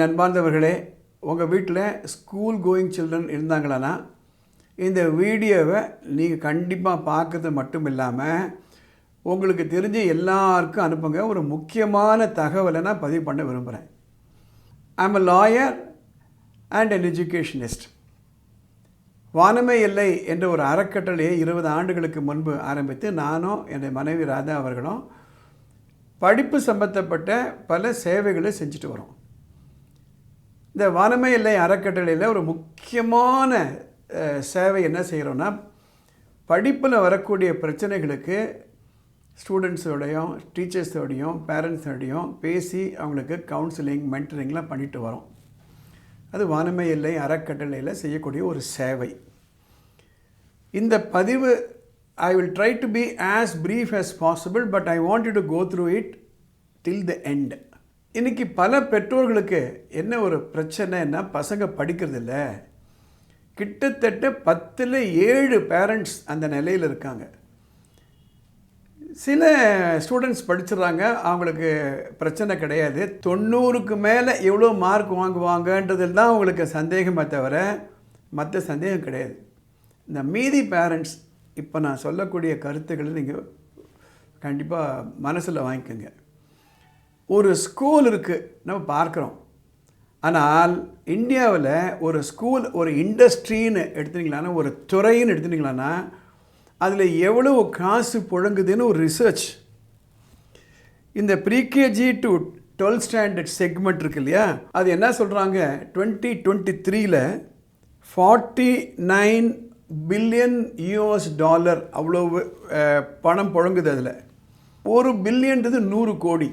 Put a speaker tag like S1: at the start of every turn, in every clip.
S1: என் அன்பார்ந்தவர்களே உங்கள் வீட்டில் ஸ்கூல் கோயிங் சில்ட்ரன் இருந்தாங்களன்னா இந்த வீடியோவை நீங்கள் கண்டிப்பாக பார்க்கறது மட்டும் இல்லாமல் உங்களுக்கு தெரிஞ்ச எல்லாருக்கும் அனுப்புங்க. ஒரு முக்கியமான தகவலை நான் பதிவு பண்ண விரும்புகிறேன் I'm a lawyer and an educationist வானமே இல்லை என்ற ஒரு அறக்கட்டளையை இருபது ஆண்டுகளுக்கு முன்பு ஆரம்பித்து நானும் என்னுடைய மனைவி ராதா அவர்களும் படிப்பு சம்பந்தப்பட்ட பல சேவைகளை செஞ்சுட்டு வரோம். இந்த வனமை இல்லை அறக்கட்டளையில் ஒரு முக்கியமான சேவை என்ன செய்கிறோன்னா படிப்பில் வரக்கூடிய பிரச்சனைகளுக்கு ஸ்டூடெண்ட்ஸோடையும் டீச்சர்ஸோடையும் பேரண்ட்ஸோடையும் பேசி அவங்களுக்கு கவுன்சிலிங் மென்டரிங்லாம் பண்ணிட்டு வரோம். அது வானமே இல்லை அறக்கட்டளையில் செய்யக்கூடிய ஒரு சேவை. இந்த பதிவு I will try to be as brief as possible but I want to go through it till the end இன்னைக்கு பல பெற்றோர்களுக்கு என்ன ஒரு பிரச்சனைன்னா பசங்க படிக்கிறதில்ல. கிட்டத்தட்ட பத்தில் ஏழு பேரண்ட்ஸ் அந்த நிலையில் இருக்காங்க. சில ஸ்டூடெண்ட்ஸ் படிச்சிடுறாங்க அவங்களுக்கு பிரச்சனை கிடையாது. தொண்ணூறுக்கு மேலே எவ்வளோ மார்க் வாங்குவாங்கன்றதில் தான் அவங்களுக்கு சந்தேகமே தவிர மற்ற சந்தேகம் கிடையாது. இந்த மீதி பேரண்ட்ஸ் இப்போ நான் சொல்லக்கூடிய கருத்துக்களை நீங்கள் கண்டிப்பாக மனசில் வாங்கிக்கோங்க. ஒரு ஸ்கூல் இருக்குது நம்ம பார்க்குறோம். ஆனால் இந்தியாவில் ஒரு ஸ்கூல் ஒரு இண்டஸ்ட்ரின்னு எடுத்துட்டீங்களான்னா ஒரு துறைன்னு எடுத்துட்டீங்களான்னா அதில் எவ்வளவு காசு புழங்குதுன்னு ஒரு ரிசர்ச் இந்த pre KG to twelfth standard segment இருக்கு இல்லையா? அது என்ன சொல்கிறாங்க டுவெண்ட்டி டுவெண்ட்டி த்ரீல forty nine billion US dollar அவ்வளோ பணம் புழங்குது அதில். ஒரு பில்லியன்றது நூறு கோடி.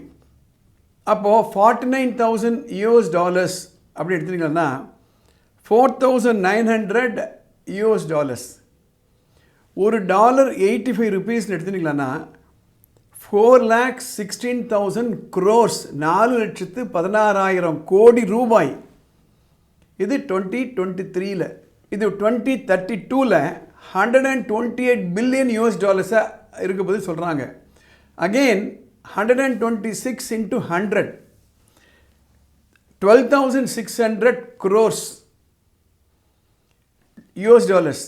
S1: அப்போது forty nine thousand US dollars அப்படி எடுத்துட்டீங்கன்னா four thousand nine hundred US dollars ஒரு டாலர் எயிட்டி ஃபைவ் ருபீஸ்னு எடுத்துட்டீங்களான்னா four lakhs sixteen thousand crores நாலு லட்சத்து பதினாறாயிரம் கோடி ரூபாய். இது டுவெண்ட்டி டுவெண்ட்டி த்ரீல இது டுவெண்ட்டி தேர்ட்டி டூவில் hundred and twenty eight billion US டாலர்ஸாக இருக்கும்போது சொல்கிறாங்க again hundred and twenty six into hundred twelve thousand six hundred crores US dollars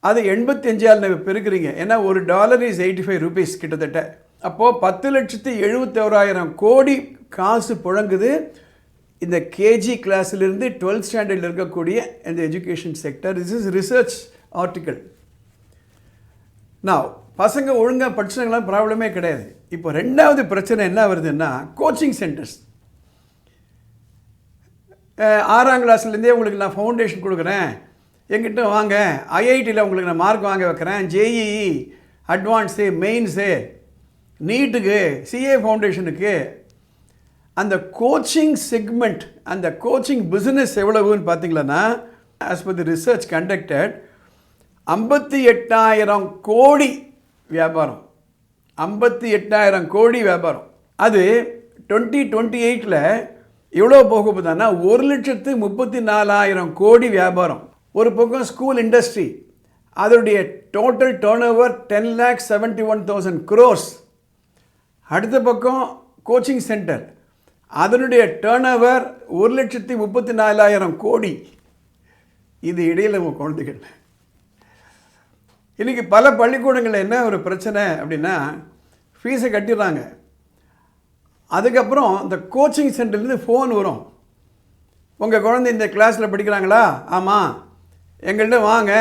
S1: அது எண்பத்தஞ்சால் நீங்கள் பெருக்கிறீங்க. ஏன்னா ஒரு dollar is eighty five rupees கிட்டத்தட்ட. அப்போது பத்து லட்சத்து எழுபத்தோராயிரம் கோடி காசு புழங்குது. இந்த கேஜி கிளாஸிலிருந்து டுவெல்த் ஸ்டாண்டர்டில் இருக்கக்கூடிய இந்த education sector this is research article நான் பசங்க ஒழுங்காக படிச்சாங்களாம் ப்ராப்ளமே கிடையாது. இப்போ ரெண்டாவது பிரச்சனை என்ன வருதுன்னா கோச்சிங் சென்டர்ஸ் ஆறாம் கிளாஸ்லேருந்தே உங்களுக்கு நான் ஃபவுண்டேஷன் கொடுக்குறேன். எங்கிட்ட வாங்க ஐஐடியில் உங்களுக்கு நான் மார்க் வாங்க வைக்கிறேன். ஜேஇஇ அட்வான்ஸு மெயின்ஸு நீட்டுக்கு சிஏ ஃபவுண்டேஷனுக்கு அந்த கோச்சிங் செக்மெண்ட் அந்த கோச்சிங் பிஸ்னஸ் எவ்வளவுன்னு பார்த்தீங்களன்னா as per the research conducted ஐம்பத்தி எட்டாயிரம் கோடி வியாபாரம். ஐம்பத்தி எட்டாயிரம் கோடி வியாபாரம். அது டுவெண்ட்டி டுவெண்ட்டி எயிட்டில் எவ்வளோ போக போகுதுன்னா ஒரு லட்சத்து முப்பத்தி நாலாயிரம் கோடி வியாபாரம். ஒரு பக்கம் ஸ்கூல் இண்டஸ்ட்ரி அதனுடைய total turnover ten lakh seventy one thousand crores அடுத்த பக்கம் கோச்சிங் சென்டர் அதனுடைய டேர்ன் ஓவர் ஒரு லட்சத்தி முப்பத்தி நாலாயிரம் கோடி. இது இடையில் நம்ம குழந்தைகள். இன்றைக்கி பல பள்ளிக்கூடங்களில் என்ன ஒரு பிரச்சனை அப்படின்னா ஃபீஸை கட்டிடுறாங்க. அதுக்கப்புறம் இந்த கோச்சிங் சென்டர்லேருந்து ஃபோன் வரும். உங்கள் குழந்தை இந்த கிளாஸில் படிக்கிறாங்களா? ஆமாம் எங்கள்கிட்ட வாங்க.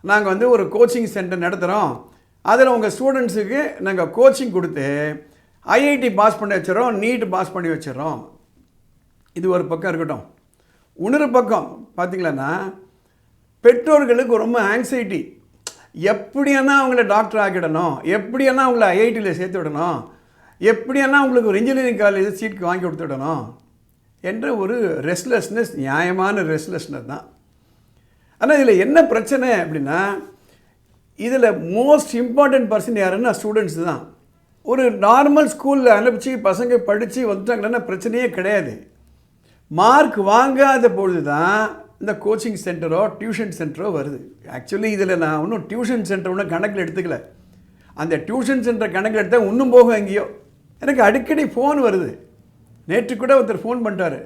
S1: நாங்கள் வந்து ஒரு கோச்சிங் சென்டர் நடத்துகிறோம் அதில் உங்கள் ஸ்டூடெண்ட்ஸுக்கு நாங்கள் கோச்சிங் கொடுத்து ஐஐடி பாஸ் பண்ணி வச்சிடறோம் நீட் பாஸ் பண்ணி வச்சிடறோம். இது ஒரு பக்கம் இருக்கட்டும். இன்னொரு பக்கம் பார்த்திங்களன்னா பெற்றோர்களுக்கு ரொம்ப ஆங்ஸைட்டி எப்படியானா அவங்கள டாக்டர் ஆக்கிடணும்? எப்படியானா அவங்கள ஐஐடியில் சேர்த்து விடணும்? எப்படியானா அவங்களுக்கு ஒரு இன்ஜினியரிங் காலேஜ் சீட் வாங்கி கொடுத்துடணும்? என்ற ஒரு ரெஸ்ட்லெஸ்னஸ் நியாயமான ரெஸ்ட்லெஸ்னஸ் தான். ஆனால் இதில் என்ன பிரச்சனை அப்படின்னா இதில் மோஸ்ட் இம்பார்ட்டன்ட் பர்சன் யாருன்னா ஸ்டூடெண்ட்ஸ் தான். ஒரு நார்மல் ஸ்கூலில் அனுப்பிச்சு பசங்க படித்து வந்துட்டாங்கன்னா பிரச்சனையே கிடையாது. மார்க் வாங்காத பொழுது தான் இந்த கோச்சிங் சென்டரோ டியூஷன் சென்டரோ வருது. ஆக்சுவலி இதில் நான் ஒன்றும் டியூஷன் சென்டர் ஒன்றும் கணக்கில் எடுத்துக்கல. அந்த டியூஷன் சென்டர் கணக்கில் எடுத்தால் இன்னும் போகும் எங்கேயோ. எனக்கு அடிக்கடி ஃபோன் வருது. நேற்று கூட ஒருத்தர் ஃபோன் பண்ணிட்டாரு.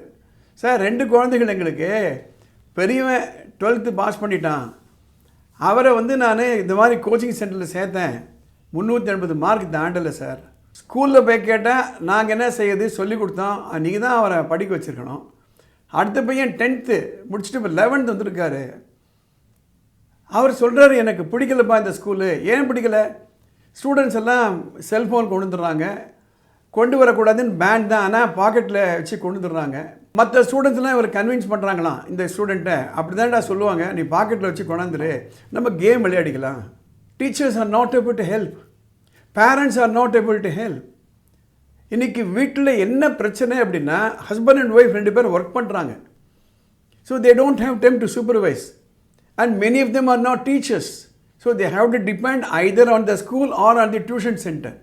S1: சார் ரெண்டு குழந்தைகள் எங்களுக்கு. பெரியவன் டுவெல்த்து பாஸ் பண்ணிட்டான். அவரை வந்து நான் இந்த மாதிரி கோச்சிங் சென்டரில் சேர்த்தேன். முந்நூற்றி எண்பது மார்க் தாண்டலை சார். ஸ்கூலில் போய் கேட்டால் நாங்கள் என்ன செய்யுது? சொல்லி கொடுத்தோம். நீங்கள் தான் அவரை படிக்க வச்சுருக்கணும். அடுத்த பையன் டென்த்து முடிச்சுட்டு இப்போ லெவன்த் வந்திருக்காரு. அவர் சொல்கிறாரு எனக்கு பிடிக்கலப்பா இந்த ஸ்கூலு ஏன் பிடிக்கல? ஸ்டூடெண்ட்ஸ் எல்லாம் செல்ஃபோன் கொண்டு வந்துடுறாங்க. கொண்டு வரக்கூடாதுன்னு பேன் தான். ஆனால் பாக்கெட்டில் வச்சு கொண்டு வந்துடுறாங்க. மற்ற ஸ்டூடெண்ட்ஸ்லாம் இவர் கன்வின்ஸ் பண்ணுறாங்களாம் இந்த ஸ்டூடெண்ட்டை அப்படி தான்டா சொல்லுவாங்க. நீ பாக்கெட்டில் வச்சு கொண்டாந்துரு. நம்ம game விளையாடிக்கலாம். Teachers are not able to help parents are not able to help இன்றைக்கி வீட்டில் என்ன பிரச்சனை அப்படின்னா ஹஸ்பண்ட் அண்ட் ஒய்ஃப் ரெண்டு பேரும் ஒர்க் பண்ணுறாங்க so they don't have time to supervise and many of them are not teachers so they have to depend either on the school or on the tuition centre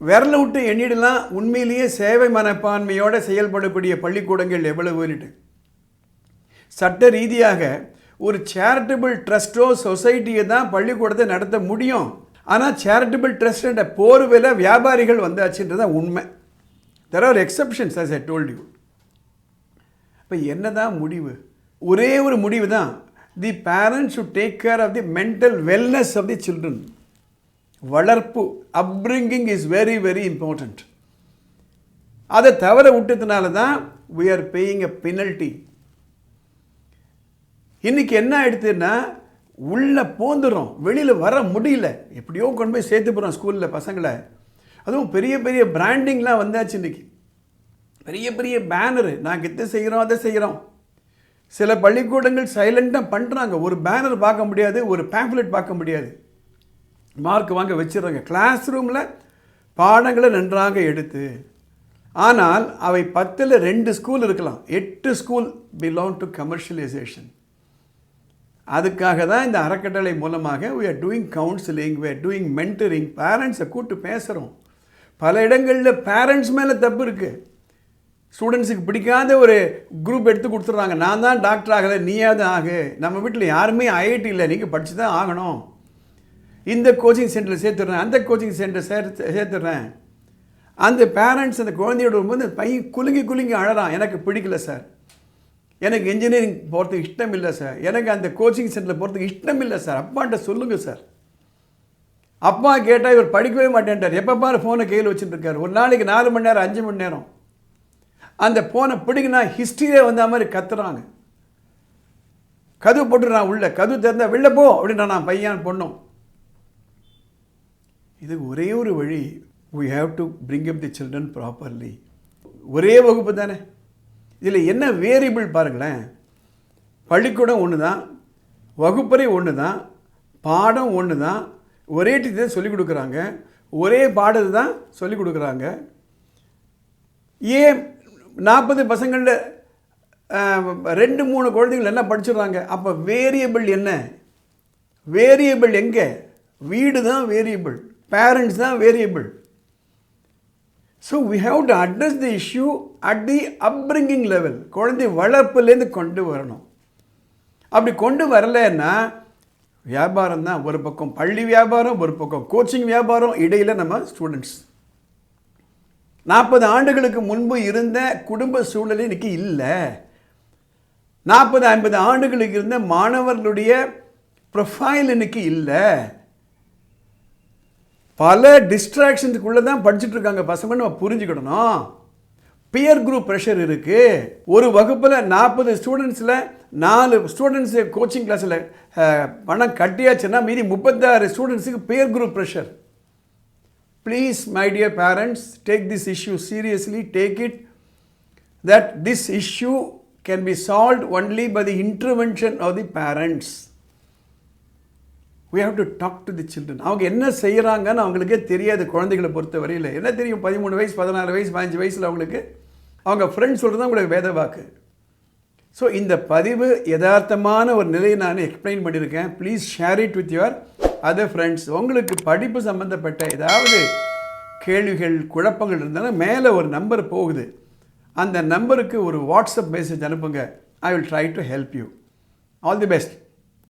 S1: விரல விட்டு எண்ணிடலாம். உண்மையிலேயே சேவை மனப்பான்மையோடு செயல்படக்கூடிய பள்ளிக்கூடங்கள் எவ்வளவுன்னுட்டு. சட்ட ரீதியாக ஒரு சேரிட்டபிள் ட்ரஸ்ட்டோ சொசைட்டியை தான் பள்ளிக்கூடத்தை நடத்த முடியும். ஆனால் சேரிட்டபிள் ட்ரஸ்ட் போர்வையில் வியாபாரிகள் வந்தாச்சுன்றது தான் உண்மை. There are exceptions as I told you இப்போ என்ன தான் முடிவு? ஒரே ஒரு முடிவு தான். The parents should take care of the mental wellness of the children வளர்ப்பு upbringing is very very important அதை தவற விட்டதுனால தான் we are paying a penalty இன்றைக்கி என்ன ஆயிடுதுன்னா உள்ளே போந்துடும் வெளியில் வர முடியல. எப்படியோ கொண்டு போய் சேர்த்து போகிறோம் ஸ்கூலில் பசங்களை. அதுவும் பெரிய பெரிய பிராண்டிங்லாம் வந்தாச்சு இன்றைக்கி பெரிய பெரிய பேனரு நாங்கள் இதை செய்கிறோம் அதை செய்கிறோம் சில பள்ளிக்கூடங்கள் சைலண்ட்டாக பண்ணுறாங்க ஒரு பேனர் பார்க்க முடியாது ஒரு பேம்ப்லெட் பார்க்க முடியாது. மார்க் வாங்க வச்சிடுறாங்க. கிளாஸ் ரூமில் பாடங்களை நன்றாக எடுத்து ஆனால் அவை பத்தில் ரெண்டு ஸ்கூல் இருக்கலாம். எட்டு ஸ்கூல் பிலாங் டு கமர்ஷியலைசேஷன் அதுக்காக தான் இந்த அறக்கட்டளை மூலமாக we are doing counselling we are doing mentoring பேரண்ட்ஸை கூப்பிட்டு பேசுகிறோம் பல இடங்களில் பேரண்ட்ஸ் மேலே தப்பு இருக்குது ஸ்டூடெண்ட்ஸுக்கு பிடிக்காத ஒரு குரூப் எடுத்து கொடுத்துட்றாங்க. நான் தான் டாக்டர் ஆகலை நீயாவது ஆகு. நம்ம வீட்டில் யாருமே ஐஐடி இல்லை. நீங்கள் படித்து தான் ஆகணும். இந்த கோச்சிங் சென்டரில் சேர்த்துடுறேன் அந்த கோச்சிங் சென்டர் சேர்த்து சேர்த்துடுறேன். அந்த பேரண்ட்ஸ் அந்த குழந்தையோட வரும்போது பையன் குலுங்கி குலுங்கி அழறான். எனக்கு பிடிக்கல சார். எனக்கு இன்ஜினியரிங் போகிறதுக்கு இஷ்டம் இல்லை சார் எனக்கு அந்த கோச்சிங் சென்டரில் போகிறதுக்கு இஷ்டம் இல்லை சார் அப்பான்ட்ட சொல்லுங்கள் சார் அப்பா கேட்டால் இவர் படிக்கவே மாட்டேன்ட்டார். எப்போ பாரு ஃபோனை கையில் வச்சுட்டு இருக்காரு ஒரு நாளைக்கு நாலு மணி நேரம் அஞ்சு மணி நேரம். அந்த ஃபோனை பிடிங்கினா ஹிஸ்ட்ரியே வந்த மாதிரி கத்துறாங்க. கதவு போட்டுறான் உள்ள. கதவு திறந்தால் வெளில போ அப்படின்னா நான் பையன் பொண்ணும். இது ஒரே ஒரு வழி. We have to bring up the children properly ஒரே வகுப்பு தானே. இதில் என்ன வேரியபிள் பாருங்களேன். பள்ளிக்கூடம் ஒன்று தான் வகுப்பறை ஒன்று தான் பாடம் ஒன்று தான் ஒரே டீச்சர் சொல்லிக் கொடுக்குறாங்க. ஒரே பாடல் தான் சொல்லிக் கொடுக்குறாங்க. ஏன் நாற்பது பசங்களில் ரெண்டு மூணு குழந்தைகள் என்ன படிச்சிடுறாங்க? அப்போ வேரியபிள் என்ன? வேரியபிள் எங்கே? வீடு தான் வேரியபிள் பேரண்ட்ஸ் தான் variable so we have to address the issue at the upbringing level குழந்தை வளர்ப்புலேருந்து கொண்டு வரணும். அப்படி கொண்டு வரலைன்னா வியாபாரம் தான் ஒரு பக்கம். பள்ளி வியாபாரம் ஒரு பக்கம். கோச்சிங் வியாபாரம் இடையில் நம்ம ஸ்டூடெண்ட்ஸ் நாற்பது ஆண்டுகளுக்கு முன்பு இருந்த குடும்ப சூழ்நிலை இன்னைக்கு இல்லை. நாற்பது ஐம்பது ஆண்டுகளுக்கு இருந்த மாணவர்களுடைய ப்ரொஃபைல் இன்னைக்கு இல்லை. பல டிஸ்ட்ராக்ஷன்ஸுக்குள்ளே தான் படிச்சுட்டு இருக்காங்க பசங்க நம்ம புரிஞ்சுக்கிடணும். பியர் குரூப் ப்ரெஷர் இருக்குது ஒரு வகுப்பில் நாற்பது ஸ்டூடெண்ட்ஸில் நாலு ஸ்டூடெண்ட்ஸு கோச்சிங் கிளாஸில் பணம் கட்டியாச்சுன்னா மீதி முப்பத்தாறு ஸ்டூடெண்ட்ஸுக்கு peer group pressure please my dear parents take this issue seriously take it that this issue can be solve only by the intervention of the parents we have to talk to the children அவங்க என்ன செய்கிறாங்கன்னு அவங்களுக்கே தெரியாது குழந்தைகளை பொறுத்த வரையில் என்ன தெரியும்? பதிமூணு வயசு பதினாறு வயசு பதினஞ்சு வயசில் அவங்களுக்கு? அவங்க ஃப்ரெண்ட்ஸ் சொல்கிறது தான் உங்களுக்கு வேத வாக்கு. ஸோ இந்த பதிவு யதார்த்தமான ஒரு நிலையை நான் எக்ஸ்பிளைன் பண்ணியிருக்கேன். Please share it with your other friends உங்களுக்கு படிப்பு சம்மந்தப்பட்ட ஏதாவது கேள்விகள் குழப்பங்கள் இருந்தாலும் மேலே ஒரு நம்பர் போகுது. அந்த நம்பருக்கு ஒரு வாட்ஸ்அப் மெசேஜ் அனுப்புங்க. I will try to help you all the best